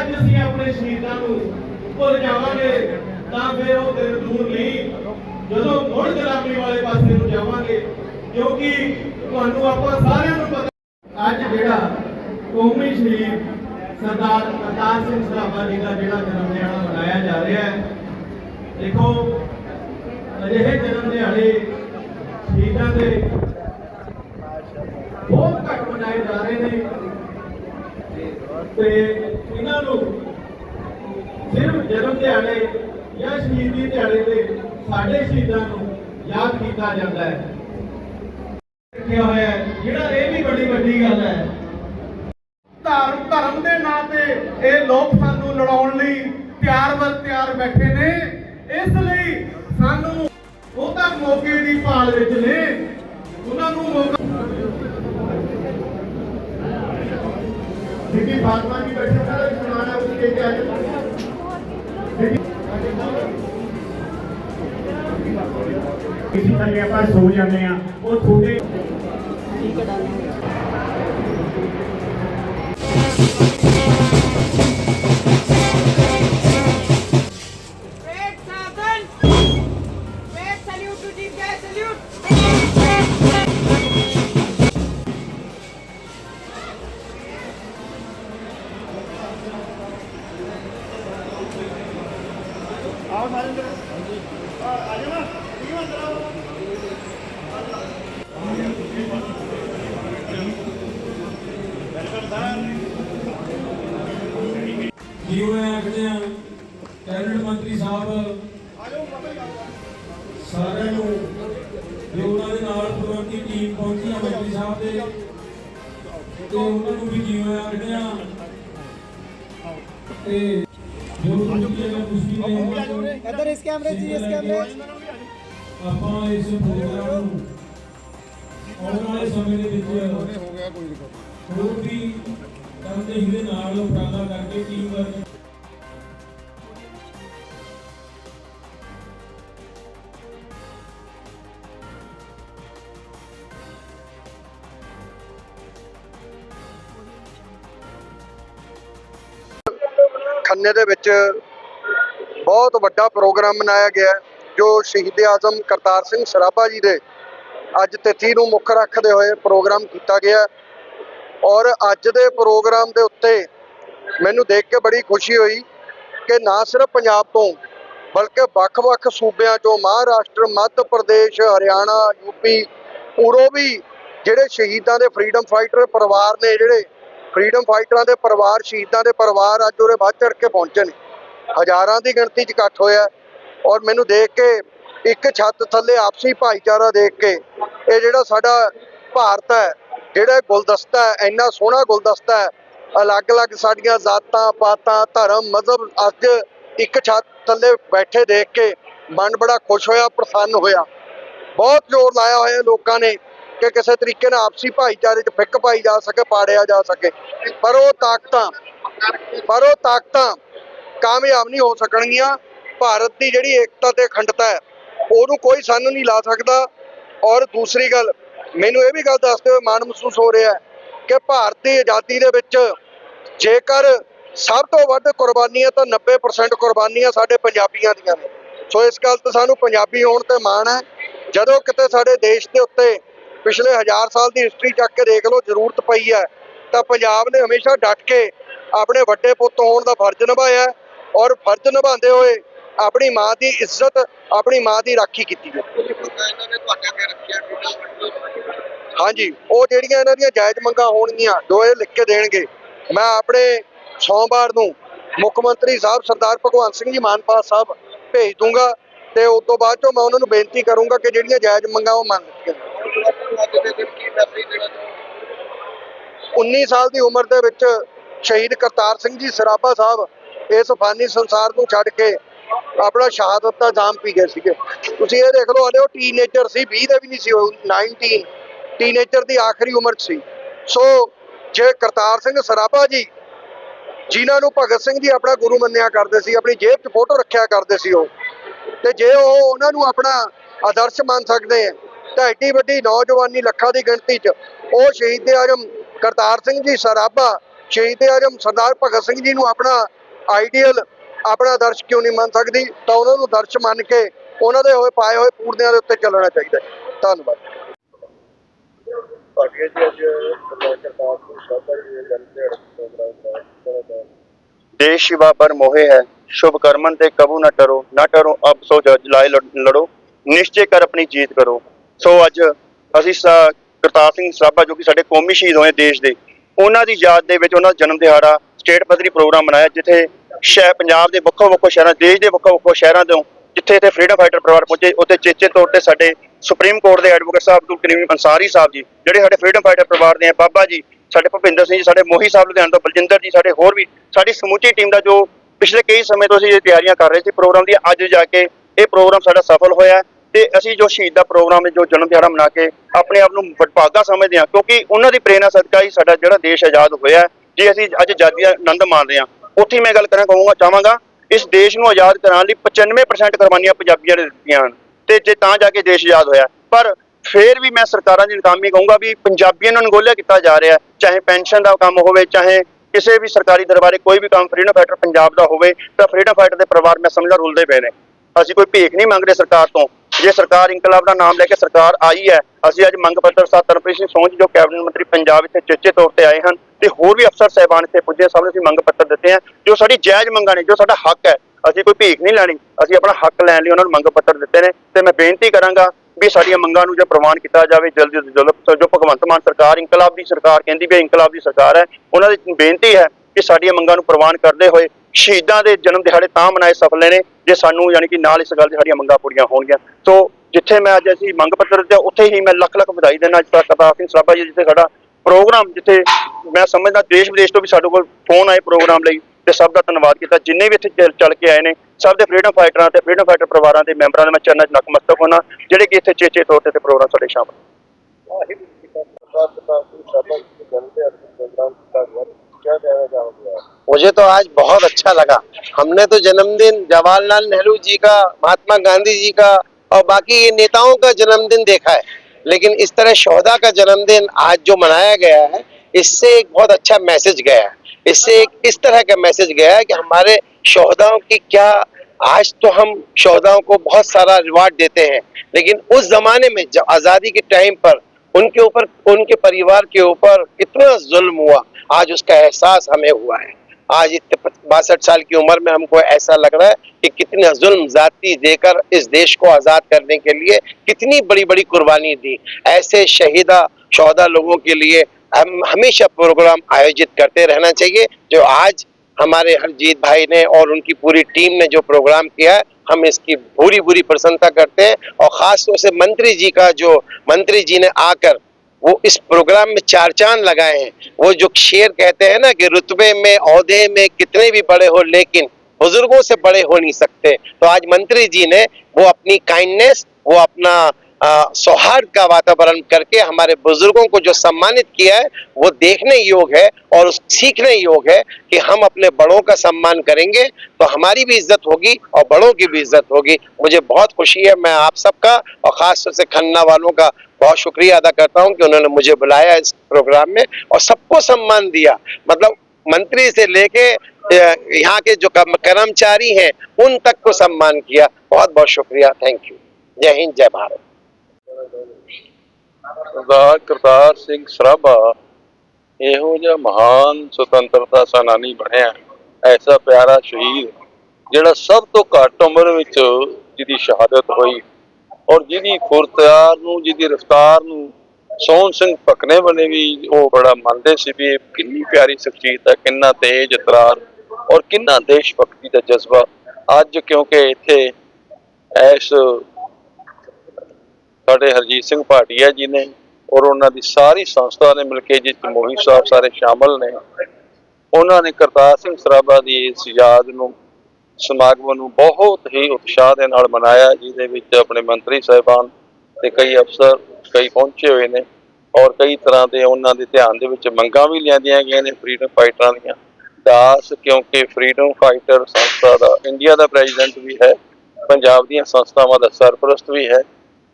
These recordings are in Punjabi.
ਅੱਜ ਅਸੀਂ ਆਪਣੇ ਸ਼ਹੀਦਾਂ ਨੂੰ ਭੁੱਲ ਜਾਵਾਂਗੇ, ਤਾਂ ਫਿਰ ਉਹ ਦਿਨ ਦੂਰ ਨਹੀਂ। ਜਦੋਂ ਮੁੜ ਗੁਲਾਮੀ ਵਾਲੇ ਪਾਸੇ ਨੂੰ ਜਾਵਾਂਗੇ, ਕਿਉਂਕਿ ਤੁਹਾਨੂੰ ਆਪਾਂ ਸਾਰਿਆਂ ਨੂੰ ਪਤਾ ਅੱਜ ਜਿਹੜਾ ਕੌਮੀ ਸ਼ਹੀਦ ਸਰਦਾਰ ਕਰਤਾਰ ਸਿੰਘ ਸਰਾਭਾ ਜੀ ਦਾ ਜਿਹੜਾ ਜਨਮ ਦਿਹਾੜਾ ਮਨਾਇਆ ਜਾ ਰਿਹਾ ਹੈ, ਦੇਖੋ, ਅਜਿਹੇ ਜਨਮ ਦਿਹਾੜੇ ਸ਼ਹੀਦਾਂ ਦੇ ਬਹੁਤ ਘੱਟ ਮਨਾਏ ਜਾ ਰਹੇ ਨੇ। ਤੇ ਇਹਨਾਂ ਨੂੰ। ਸਿਰਫ ਜਨਮ ਦਿਹਾੜੇ ਜਾਂ ਸ਼ਹੀਦੀ ਦਿਹਾੜੇ ਤੇ ਸਾਡੇ ਸ਼ਹੀਦਾਂ ਨੂੰ ਯਾਦ ਕੀਤਾ ਜਾਂਦਾ ਹੈ। ਰੱਖਿਆ ਹੋਇਆ ਹੈ। ਜਿਹੜਾ ਇਹ ਵੀ ਬੜੀ ਵੱਡੀ ਗੱਲ ਹੈ। ਧਰਮ ਧਰਮ ਦੇ ਨਾਂ ਤੇ ਇਹ ਲੋਕ ਸਾਨੂੰ ਲੜਾਉਣ ਲਈ ਤਿਆਰ ਵਰ ਤਿਆਰ ਬੈਠੇ ਨੇ। ਇਸ ਲਈ ਸਾਨੂੰ ਉਹ ਤਾਂ ਮੌਕੇ ਦੀ ਭਾਲ ਵਿੱਚ ਨੇ। ਉਹਨਾਂ ਨੂੰ ਮੌਕਾ ਬੀਬੀ ਫਾਤਮਾ ਜੀ ਬੈਠੇ ਕਿਸੇ ਆਪਾਂ ਸੋ ਜਾਂਦੇ ਆ ਉਹ ਤੁਹਾਡੇ ਤੇ ਉਹਨਾਂ ਨੂੰ ਵੀ ਜਿਉਂ ਆਖਦੇ ਆ ਤੇ ਜੋ ਕੁਝ ਵੀ ਹੈ ਇੱਧਰ ਇਸ ਕੈਮਰੇ ਜੀ, ਇਸ ਕੈਮਰੇ। ਆਪਾਂ ਇਸ ਪ੍ਰੋਗਰਾਮ ਨੂੰ ਆਉਣ ਵਾਲੇ ਸਮੇਂ ਦੇ ਵਿੱਚ ਹੋਰ ਵੀ ਕੰਮ ਦੇ ਹੀਰੇ ਨਾਲ ਉਪਰਾਲਾ ਕਰਕੇ ਟੀਮ ਵਰਕ ਖੰਨੇ ਦੇ ਵਿੱਚ ਬਹੁਤ ਵੱਡਾ ਪ੍ਰੋਗਰਾਮ ਮਨਾਇਆ ਗਿਆ ਜੋ ਸ਼ਹੀਦ ਆਜ਼ਮ ਕਰਤਾਰ ਸਿੰਘ ਸਰਾਭਾ ਜੀ ਦੇ ਅੱਜ ਤਿਥੀ ਨੂੰ ਮੁੱਖ ਰੱਖਦੇ ਹੋਏ ਪ੍ਰੋਗਰਾਮ ਕੀਤਾ ਗਿਆ ਔਰ ਅੱਜ ਦੇ ਪ੍ਰੋਗਰਾਮ ਦੇ ਉੱਤੇ ਮੈਨੂੰ ਦੇਖ ਕੇ ਬੜੀ ਖੁਸ਼ੀ ਹੋਈ ਕਿ ਨਾ ਸਿਰਫ ਪੰਜਾਬ ਤੋਂ, ਬਲਕਿ ਵੱਖ-ਵੱਖ ਸੂਬਿਆਂ ਚੋਂ ਮਹਾਰਾਸ਼ਟਰ, ਮੱਧ ਪ੍ਰਦੇਸ਼, ਹਰਿਆਣਾ ਯੂਪੀ ਉਰੋਂ ਵੀ ਜਿਹੜੇ ਸ਼ਹੀਦਾਂ ਦੇ ਫਰੀडम ਫਾਈਟਰ ਪਰਿਵਾਰ ਨੇ ਜਿਹੜੇ ਫਰੀडम ਫਾਈਟਰਾਂ ਦੇ ਪਰਿਵਾਰ, ਸ਼ਹੀਦਾਂ ਦੇ ਪਰਿਵਾਰ ਅੱਜ ਉਰੇ ਵੱਧ ਚੜ ਕੇ ਪਹੁੰਚੇ ਨੇ। ਹਜ਼ਾਰਾਂ ਦੀ ਗਿਣਤੀ 'ਚ ਇਕੱਠ ਹੋਇਆ ਔਰ ਮੈਨੂੰ ਦੇਖ ਕੇ ਇੱਕ ਛੱਤ ਥੱਲੇ ਆਪਸੀ ਭਾਈਚਾਰਾ ਦੇਖ ਕੇ ਇਹ ਜਿਹੜਾ ਸਾਡਾ ਭਾਰਤ ਹੈ, ਜਿਹੜਾ ਗੁਲਦਸਤਾ ਹੈ, ਇੰਨਾ ਸੋਹਣਾ ਗੁਲਦਸਤਾ ਹੈ, ਅਲੱਗ-ਅਲੱਗ ਸਾਡੀਆਂ ਜ਼ਾਤਾਂ, ਪਾਤਾਂ, ਧਰਮ, ਮਜ਼ਹਬ ਅੱਜ ਇੱਕ ਛੱਤ ਥੱਲੇ ਬੈਠੇ ਦੇਖ ਕੇ ਮਨ ਬੜਾ ਖੁਸ਼ ਹੋਇਆ, ਪ੍ਰਸੰਨ ਹੋਇਆ। ਬਹੁਤ ਜ਼ੋਰ ਲਾਇਆ ਹੋਇਆ ਲੋਕਾਂ ਨੇ। ਕਿ ਕਿਸੇ ਤਰੀਕੇ ਨਾਲ ਆਪਸੀ ਭਾਈਚਾਰੇ 'ਚ ਫਿੱਕ ਪਾਈ ਜਾ ਸਕੇ, ਪਾੜਿਆ ਜਾ ਸਕੇ। ਪਰ ਉਹ ਤਾਕਤਾਂ, ਪਰ ਉਹ ਤਾਕਤਾਂ ਕਾਮਯਾਬ ਨਹੀਂ ਹੋ ਸਕਣਗੀਆਂ। ਭਾਰਤ ਦੀ ਜਿਹੜੀ ਏਕਤਾ ਤੇ ਅਖੰਡਤਾ ਹੈ, ਉਹਨੂੰ ਕੋਈ ਸਾਨੂੰ ਨਹੀਂ ਲਾ ਸਕਦਾ। ਔਰ ਦੂਸਰੀ ਗੱਲ, ਮੈਨੂੰ ਇਹ ਵੀ ਗੱਲ ਦੱਸਦੇ ਹੋਏ ਮਾਣ ਮਹਿਸੂਸ ਹੋ ਰਿਹਾ ਕਿ ਭਾਰਤ ਦੀ ਆਜ਼ਾਦੀ ਦੇ ਵਿੱਚ ਜੇਕਰ ਸਭ ਤੋਂ ਵੱਧ ਕੁਰਬਾਨੀਆਂ ਤਾਂ 90% ਕੁਰਬਾਨੀਆਂ ਸਾਡੇ ਪੰਜਾਬੀਆਂ ਦੀਆਂ ਨੇ। ਸੋ ਇਸ ਗੱਲ ਤੇ ਸਾਨੂੰ ਪੰਜਾਬੀ ਹੋਣ ਤੇ ਮਾਣ ਹੈ। ਜਦੋਂ ਕਿਤੇ ਸਾਡੇ ਦੇਸ਼ ਦੇ ਉੱਤੇ ਪਿਛਲੇ ਹਜ਼ਾਰ ਸਾਲ ਦੀ ਹਿਸਟਰੀ ਚੱਕ ਕੇ ਦੇਖ ਲਓ, ਜ਼ਰੂਰਤ ਪਈ ਹੈ। ਤਾਂ ਪੰਜਾਬ ਨੇ ਹਮੇਸ਼ਾ ਡਟ ਕੇ ਆਪਣੇ ਵੱਡੇ ਪੁੱਤ ਹੋਣ ਦਾ ਫਰਜ਼ ਨਿਭਾਇਆ ਔਰ ਫਰਜ਼ ਨਿਭਾਉਂਦੇ ਹੋਏ ਆਪਣੀ ਮਾਂ ਦੀ ਇੱਜ਼ਤ, ਆਪਣੀ ਮਾਂ ਦੀ ਰਾਖੀ ਕੀਤੀ ਹੈ। ਹਾਂਜੀ, ਉਹ ਜਿਹੜੀਆਂ ਇਹਨਾਂ ਦੀਆਂ ਜਾਇਜ਼ ਮੰਗਾਂ ਹੋਣਗੀਆਂ ਜੋ ਇਹ ਲਿਖ ਕੇ ਦੇਣਗੇ। ਮੈਂ ਆਪਣੇ ਸੋਮਵਾਰ ਨੂੰ ਮੁੱਖ ਮੰਤਰੀ ਸਾਹਿਬ ਸਰਦਾਰ ਭਗਵੰਤ ਸਿੰਘ ਜੀ ਮਾਨਪਾਲ ਸਾਹਿਬ ਭੇਜ ਦੂੰਗਾ ਤੇ ਉਸ ਤੋਂ ਬਾਅਦ ਚੋਂ ਮੈਂ ਉਹਨਾਂ ਨੂੰ ਬੇਨਤੀ ਕਰੂੰਗਾ ਕਿ ਜਿਹੜੀਆਂ ਜਾਇਜ਼ ਮੰਗਾਂ ਉਹ ਮੰਨ ਦਿੱਤੀਆਂ 19 ਸਾਲ ਦੀ ਉਮਰ ਦੇ ਵਿੱਚ ਸ਼ਹੀਦ ਕਰਤਾਰ ਸਿੰਘ ਜੀ ਸਰਾਭਾ ਸਾਹਿਬ ਇਸ ਫਾਨੀ ਸੰਸਾਰ ਨੂੰ ਛੱਡ ਕੇ ਆਪਣਾ ਸ਼ਹਾਦਤ ਦਾ ਜਾਮ ਪੀ ਗਏ ਸੀਗੇ। ਤੁਸੀਂ ਇਹ ਦੇਖ ਲਓ, ਹਲੇ ਉਹ ਟੀਨੇਜਰ ਸੀ 20 ਦੇ ਵੀ ਨਹੀਂ ਸੀ, ਉਹ 19 ਟੀਨੇਜਰ ਦੀ ਆਖਰੀ ਉਮਰ 'ਚ ਸੀ। ਸੋ ਜੇ ਕਰਤਾਰ ਸਿੰਘ ਸਰਾਭਾ ਜੀ ਜਿਨ੍ਹਾਂ ਨੂੰ ਭਗਤ ਸਿੰਘ ਜੀ ਆਪਣਾ ਗੁਰੂ ਮੰਨਿਆ ਕਰਦੇ ਸੀ, ਆਪਣੀ ਜੇਬ 'ਚ ਫੋਟੋ ਰੱਖਿਆ ਕਰਦੇ ਸੀ ਉਹ, ਤੇ ਜੇ ਉਹ ਉਹਨਾਂ ਨੂੰ ਆਪਣਾ ਆਦਰਸ਼ ਮੰਨ ਸਕਦੇ ਆ ਤਾਂ ਐਡੀ ਵੱਡੀ ਨੌਜਵਾਨੀ ਲੱਖਾਂ ਦੀ ਗਿਣਤੀ 'ਚ ਉਹ ਸ਼ਹੀਦ ਆਜਮ ਕਰਤਾਰ ਸਿੰਘ ਜੀ ਸਰਾਭਾ ਸ਼ਹੀਦ ਆਜਮ ਸਰਦਾਰ ਭਗਤ ਸਿੰਘ ਜੀ ਨੂੰ ਆਪਣਾ ਆਈਡੀਅਲ ਆਪਣਾ ਦਰਸ਼ ਕਿਉਂ ਨਹੀਂ ਮੰਨ ਸਕਦੀ? ਤਾਂ ਉਹਨਾਂ ਨੂੰ ਦਰਸ਼ ਮੰਨ ਕੇ ਉਹਨਾਂ ਦੇ ਹੋਏ ਪਾਏ ਹੋਏ ਪੂਰਨਿਆਂ ਦੇ ਉੱਤੇ ਚੱਲਣਾ ਚਾਹੀਦਾ ਧੰਨਵਾਦ। ਦੇਸ਼ ਸ਼ਿਵਾ ਪਰ ਮੋਹੇ ਹੈ। ਸ਼ੁਭ ਕਰਮਨ ਤੇ ਕਬੂ ਨਾ ਟਰੋ ਨਾ ਟਰੋ ਅਬ ਸੋ ਜਲਾਏ ਲੜੋ। ਨਿਸ਼ਚੇ ਕਰ ਆਪਣੀ ਜੀਤ ਕਰੋ। ਸੋ ਅੱਜ ਅਸੀਂ ਕਰਤਾਰ ਸਿੰਘ ਸਰਾਭਾ, ਜੋ ਕਿ ਸਾਡੇ ਕੌਮੀ ਸ਼ਹੀਦ ਹੋਏ ਦੇਸ਼ ਦੇ, ਉਹਨਾਂ ਦੀ ਯਾਦ ਦੇ ਵਿੱਚ ਉਹਨਾਂ ਦਾ ਜਨਮ ਦਿਹਾੜਾ ਸਟੇਟ ਪੱਧਰੀ ਪ੍ਰੋਗਰਾਮ ਮਨਾਇਆ, ਜਿੱਥੇ ਸ਼ਹਿ, ਪੰਜਾਬ ਦੇ ਵੱਖੋ ਵੱਖੋ ਸ਼ਹਿਰਾਂ, ਦੇਸ਼ ਦੇ ਵੱਖੋ ਵੱਖੋ ਸ਼ਹਿਰਾਂ ਤੋਂ, ਜਿੱਥੇ ਇੱਥੇ ਫਰੀਡਮ ਫਾਈਟਰ ਪਰਿਵਾਰ ਪਹੁੰਚੇ, ਉੱਥੇ ਚੇਚੇ ਤੌਰ ਤੇ ਸਾਡੇ ਸੁਪਰੀਮ ਕੋਰਟ ਦੇ ਐਡਵੋਕੇਟ ਸਾਹਿਬ ਅਬਦੁਲ ਕਰੀਮ ਅੰਸਾਰੀ ਸਾਹਿਬ ਜੀ, ਜਿਹੜੇ ਸਾਡੇ ਫਰੀਡਮ ਫਾਈਟਰ ਪਰਿਵਾਰ ਦੇ ਆ, ਬਾਬਾ ਜੀ, ਸਾਡੇ ਭੁਪਿੰਦਰ ਸਿੰਘ ਜੀ, ਸਾਡੇ ਮੋਹੀ ਸਾਹਿਬ ਲੁਧਿਆਣਾ ਤੋਂ, ਬਲਜਿੰਦਰ ਜੀ, ਸਾਡੇ ਹੋਰ ਵੀ, ਸਾਡੀ ਸਮੁੱਚੀ ਟੀਮ ਦਾ ਜੋ ਪਿਛਲੇ ਕਈ ਸਮੇਂ ਤੋਂ ਅਸੀਂ ਇਹ ਤਿਆਰੀਆਂ ਕਰ ਰਹੇ ਸੀ ਪ੍ਰੋਗਰਾਮ ਦੀਆਂ ਅੱਜ ਜਾ ਕੇ ਇਹ ਪ੍ਰੋਗਰਾਮ ਸਾਡਾ ਸਫਲ ਹੋਇਆ। ਤੇ ਅਸੀਂ ਜੋ ਸ਼ਹੀਦ ਦਾ ਪ੍ਰੋਗਰਾਮ ਜੋ ਜਨਮ ਦਿਹਾੜਾ ਮਨਾ ਕੇ ਆਪਣੇ ਆਪ ਨੂੰ ਵਡਭਾਗਾ ਸਮਝਦੇ ਹਾਂ, ਕਿਉਂਕਿ ਉਹਨਾਂ ਦੀ ਪ੍ਰੇਰਨਾ ਸਦਕਾ ਹੀ ਸਾਡਾ ਜਿਹੜਾ ਦੇਸ਼ ਆਜ਼ਾਦ ਹੋਇਆ ਜੇ ਅਸੀਂ ਅੱਜ ਆਜ਼ਾਦੀ ਦਾ ਆਨੰਦ ਮਾਣ ਰਹੇ ਹਾਂ, ਉੱਥੇ ਮੈਂ ਗੱਲ ਕਰਨਾ ਕਹੂੰਗਾ, ਚਾਹਾਂਗਾ ਇਸ ਦੇਸ਼ ਨੂੰ ਆਜ਼ਾਦ ਕਰਾਉਣ ਲਈ 95% ਕੁਰਬਾਨੀਆਂ ਪੰਜਾਬੀਆਂ ਨੇ ਦਿੱਤੀਆਂ ਹਨ, ਤੇ ਜੇ ਤਾਂ ਜਾ ਕੇ ਦੇਸ਼ ਆਜ਼ਾਦ ਹੋਇਆ। ਪਰ ਫੇਰ ਵੀ ਮੈਂ ਸਰਕਾਰਾਂ ਦੀ ਨਾਕਾਮੀ ਕਹੂੰਗਾ ਵੀ ਪੰਜਾਬੀਆਂ ਨੂੰ ਅਨਗੋਲਿਆ ਕੀਤਾ ਜਾ ਰਿਹਾ ਚਾਹੇ ਪੈਨਸ਼ਨ ਦਾ ਕੰਮ ਹੋਵੇ, ਚਾਹੇ ਕਿਸੇ ਵੀ ਸਰਕਾਰੀ ਦਰਬਾਰੇ ਕੋਈ ਵੀ ਕੰਮ ਫਰੀਡਮ ਫਾਈਟਰ ਪੰਜਾਬ ਦਾ ਹੋਵੇ, ਤਾਂ ਫਰੀਡਮ ਫਾਈਟਰ ਦੇ ਪਰਿਵਾਰ ਮੈਂ ਸਮਝਦਾ ਰੁਲਦੇ ਪਏ ਨੇ। ਅਸੀਂ ਕੋਈ ਭੇਖ ਨਹੀਂ ਮੰਗ ਰਹੇ ਸਰਕਾਰ ਤੋਂ। ਜੇ ਸਰਕਾਰ ਇਨਕਲਾਬ ਦਾ ਨਾਮ ਲੈ ਕੇ ਸਰਕਾਰ ਆਈ ਹੈ, ਅਸੀਂ ਅੱਜ ਮੰਗ ਪੱਤਰ ਸਰ ਤਰਨਪ੍ਰੀਤ ਸਿੰਘ ਸੋਂਝ ਜੋ ਕੈਬਨਿਟ ਮੰਤਰੀ ਪੰਜਾਬ ਇੱਥੇ ਚੇਚੇ ਤੌਰ ਤੇ ਆਏ ਹਨ, ਤੇ ਹੋਰ ਵੀ ਅਫਸਰ ਸਹਿਬਾਨ ਇੱਥੇ ਪੁੱਜੇ, ਸਭ ਨੂੰ ਅਸੀਂ ਮੰਗ ਪੱਤਰ ਦਿੱਤੇ ਹਨ ਜੋ ਸਾਡੀ ਜਾਇਜ਼ ਮੰਗਾਂ ਨੇ, ਜੋ ਸਾਡਾ ਹੱਕ ਹੈ, ਅਸੀਂ ਕੋਈ ਭੀਖ ਨਹੀਂ ਲੈਣੀ, ਅਸੀਂ ਆਪਣਾ ਹੱਕ ਲੈਣ ਲਈ ਉਹਨਾਂ ਨੂੰ ਮੰਗ ਪੱਤਰ ਦਿੱਤੇ ਨੇ, ਤੇ ਮੈਂ ਬੇਨਤੀ ਕਰਾਂਗਾ ਵੀ ਸਾਡੀਆਂ ਮੰਗਾਂ ਨੂੰ ਜੇ ਪ੍ਰਵਾਨ ਕੀਤਾ ਜਾਵੇ, ਜਲਦੀ ਤੋਂ ਜਲਦ ਜੋ ਭਗਵੰਤ ਮਾਨ ਸਰਕਾਰ, ਇਨਕਲਾਬ ਦੀ ਸਰਕਾਰ ਕਹਿੰਦੀ ਵੀ ਇਨਕਲਾਬ ਦੀ ਸਰਕਾਰ ਹੈ, ਉਹਨਾਂ ਦੀ ਬੇਨਤੀ ਹੈ ਕਿ ਸਾਡੀਆਂ ਮੰਗਾਂ ਨੂੰ ਪ੍ਰਵਾਨ ਕਰਦੇ ਹੋਏ ਸ਼ਹੀਦਾਂ ਦੇ ਜਨਮ ਦਿਹਾੜੇ ਤਾਂ ਮਨਾਏ ਸਫਲ ਨੇ, ਜੇ ਸਾਨੂੰ ਯਾਨੀ ਕਿ ਨਾਲ ਇਸ ਗੱਲ ਦੀ ਸਾਡੀਆਂ ਮੰਗਾਂ ਪੂਰੀਆਂ ਹੋਣਗੀਆਂ। ਸੋ ਜਿੱਥੇ ਮੈਂ ਅੱਜ ਅਸੀਂ ਮੰਗ ਪੱਤਰ ਦਿੱਤਾ, ਉੱਥੇ ਹੀ ਮੈਂ ਲੱਖ ਲੱਖ ਵਧਾਈ ਦੇਣਾ ਚਾਹੁੰਦਾ ਕਰਤਾਰ ਸਿੰਘ ਸਰਾਭਾ ਜੀ, ਜਿੱਥੇ ਸਾਡਾ ਪ੍ਰੋਗਰਾਮ, ਜਿੱਥੇ ਮੈਂ ਸਮਝਦਾ ਦੇਸ਼ ਵਿਦੇਸ਼ ਤੋਂ ਵੀ ਸਾਡੇ ਕੋਲ ਫੋਨ ਆਏ ਪ੍ਰੋਗਰਾਮ ਲਈ, ਤੇ ਸਭ ਦਾ ਧੰਨਵਾਦ ਕੀਤਾ। ਜਿੰਨੇ ਵੀ ਇੱਥੇ ਚੱਲ ਕੇ ਆਏ ਨੇ, ਸਭ ਦੇ ਫਰੀडम ਫਾਈਟਰਾਂ ਤੇ ਫਰੀडम ਫਾਈਟਰ ਪਰਿਵਾਰਾਂ ਦੇ ਮੈਂਬਰਾਂ ਦਾ ਮੈਂ ਚਰਨਾਂ 'ਚ ਨਕਮਸਤਕ ਹੋਣਾ ਜਿਹੜੇ ਕਿ ਇੱਥੇ ਚੇਚੇ ਤੌਰ ਤੇ ਪ੍ਰੋਗਰਾਮ ਸਾਡੇ ਸ਼ਾਮਲ ਵਾਹਿਗੁਰੂ ਜੀ ਕਾ ਖਾਲਸਾ ਵਾਹਿਗੁਰੂ ਜੀ ਕੀ ਫਤਿਹ मुझे तो आज बहुत अच्छा लगा। हमने तो जन्मदिन जवाहरलाल नेहरू जी का, महात्मा गांधी जी का और बाकी ये नेताओं का जन्मदिन देखा है। लेकिन इस तरह शोहदा का जन्मदिन आज जो मनाया गया है, इससे एक बहुत अच्छा मैसेज गया है। इससे एक इस तरह का मैसेज गया है कि हमारे शोहदाओं की क्या, आज तो हम शोहदाओं को बहुत सारा रिवार्ड देते हैं। लेकिन उस जमाने में जब आज़ादी के टाइम पर उनके ऊपर, उनके परिवार के ऊपर कितना जुल्म हुआ। आज उसका एहसास हमें हुआ है। आज बासठ साल की उम्र में हमको ऐसा लग रहा है कि कितना जुल्म जाति देकर इस देश को आज़ाद करने के लिए कितनी बड़ी बड़ी कुर्बानी दी। ऐसे शहीदा शौदा लोगों के लिए हम हमेशा प्रोग्राम आयोजित करते रहना चाहिए, जो आज हमारे हरजीत भाई ने और उनकी पूरी टीम ने जो प्रोग्राम किया है, हम इसकी पूरी पूरी प्रशंसा करते हैं और खास तौर से मंत्री जी का जो, मंत्री जी ने आकर वो इस प्रोग्राम में चार चाँद लगाए हैं। वो जो शेर कहते हैं ना कि रुतबे में, औहदे में कितने भी बड़े हो, लेकिन बुज़ुर्गों से बड़े हो नहीं सकते। तो आज मंत्री जी ने वो अपनी काइंडनेस वो अपना सौहार्द का वातावरण करके हमारे बुज़ुर्गों को जो सम्मानित किया है, वो देखने योग है और सीखने योग है कि हम अपने बड़ों का सम्मान करेंगे तो हमारी भी इज़्ज़त होगी और बड़ों की भी इज़्ज़त होगी। मुझे बहुत खुशी है, मैं आप सबका और खास तौर से खन्ना वालों का बहुत शुक्रिया अदा करता हूँ कि उन्होंने मुझे बुलाया इस प्रोग्राम में और सबको सम्मान दिया। मतलब मंत्री से लेके यहाँ के जो कर्मचारी हैं, उन तक को सम्मान किया। बहुत बहुत शुक्रिया। Thank you. जय हिंद, जय भारत। ਸਰਦਾਰ ਕਰਤਾਰ ਸਿੰਘ ਸਰਾਭਾ ਇਹੋ ਜਿਹਾ ਮਹਾਨ ਸੁਤੰਤਰਤਾ ਸੈਨਾਨੀ ਬਣਿਆ। ਐਸਾ ਪਿਆਰਾ ਸ਼ਹੀਦ, ਜਿਹੜਾ ਸਭ ਤੋਂ ਘੱਟ ਉਮਰ ਵਿੱਚ ਜਿਹਦੀ ਸ਼ਹਾਦਤ ਹੋਈ ਔਰ ਜਿਹਦੀ ਖੁਰਤਾਰ ਨੂੰ, ਜਿਹਦੀ ਰਫਤਾਰ ਨੂੰ ਸੋਹਣ ਸਿੰਘ ਭਕਨੇ ਵਾਲੇ ਵੀ ਉਹ ਬੜਾ ਮੰਨਦੇ ਸੀ ਵੀ ਇਹ ਕਿੰਨੀ ਪਿਆਰੀ ਸ਼ਖਸੀਅਤ ਹੈ, ਕਿੰਨਾ ਤੇਜ ਤਰਾਰ ਔਰ ਕਿੰਨਾ ਦੇਸ਼ ਭਗਤੀ ਦਾ ਜਜ਼ਬਾ। ਅੱਜ ਕਿਉਂਕਿ ਇੱਥੇ ਐਸ ਸਾਡੇ ਹਰਜੀਤ ਸਿੰਘ ਭਾਟੀਆ ਜੀ ਨੇ ਔਰ ਉਹਨਾਂ ਦੀ ਸਾਰੀ ਸੰਸਥਾ ਨੇ ਮਿਲ ਕੇ ਜਿਸ ਮੋਹੀ ਸਾਹਿਬ ਸਾਰੇ ਸ਼ਾਮਲ ਨੇ, ਉਹਨਾਂ ਨੇ ਕਰਤਾਰ ਸਿੰਘ ਸਰਾਭਾ ਦੀ ਇਸ ਯਾਦ ਨੂੰ, ਸਮਾਗਮ ਨੂੰ ਬਹੁਤ ਹੀ ਉਤਸ਼ਾਹ ਦੇ ਨਾਲ ਮਨਾਇਆ, ਜਿਹਦੇ ਵਿੱਚ ਆਪਣੇ ਮੰਤਰੀ ਸਹਿਬਾਨ ਤੇ ਕਈ ਅਫਸਰ ਕਈ ਪਹੁੰਚੇ ਹੋਏ ਨੇ ਔਰ ਕਈ ਤਰ੍ਹਾਂ ਦੇ ਉਹਨਾਂ ਦੇ ਧਿਆਨ ਦੇ ਵਿੱਚ ਮੰਗਾਂ ਵੀ ਲਿਆਂਦੀਆਂ ਗਈਆਂ ਨੇ ਫਰੀडम ਫਾਈਟਰਾਂ ਦੀਆਂ। ਦਾਸ ਕਿਉਂਕਿ ਫਰੀडम ਫਾਈਟਰ ਸੰਸਥਾ ਦਾ, ਇੰਡੀਆ ਦਾ ਪ੍ਰੈਜ਼ੀਡੈਂਟ ਵੀ ਹੈ, ਪੰਜਾਬ ਦੀਆਂ ਸੰਸਥਾਵਾਂ ਦਾ ਸਰਪ੍ਰਸਤ ਵੀ ਹੈ।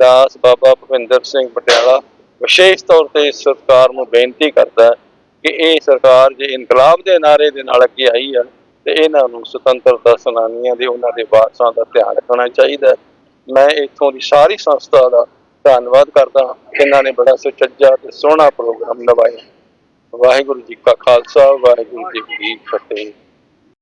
ਦਾਸ ਬਾਬਾ ਭੁਪਿੰਦਰ ਸਿੰਘ ਪਟਿਆਲਾ ਵਿਸ਼ੇਸ਼ ਤੌਰ ਤੇ ਇਸ ਸਰਕਾਰ ਨੂੰ ਬੇਨਤੀ ਕਰਦਾ ਕਿ ਇਹ ਸਰਕਾਰ ਜੇ ਇਨਕਲਾਬ ਦੇ ਨਾਰੇ ਦੇ ਨਾਲ ਅੱਗੇ ਆਈ ਆ ਤੇ ਇਹਨਾਂ ਨੂੰ ਸੁਤੰਤਰਤਾ ਸੈਨਾਨੀਆਂ ਦੇ ਉਹਨਾਂ ਦੇ ਵਾਰਸਾਂ ਦਾ ਧਿਆਨ ਰੱਖਣਾ ਚਾਹੀਦਾ ਮੈਂ ਇੱਥੋਂ ਦੀ ਸਾਰੀ ਸੰਸਥਾ ਦਾ ਧੰਨਵਾਦ ਕਰਦਾ ਇਹਨਾਂ ਨੇ ਬੜਾ ਸੁਚੱਜਾ ਤੇ ਸੋਹਣਾ ਪ੍ਰੋਗਰਾਮ ਨਿਭਾਇਆ। ਵਾਹਿਗੁਰੂ ਜੀ ਕਾ ਖਾਲਸਾ, ਵਾਹਿਗੁਰੂ ਜੀ ਕੀ ਫਤਿਹ।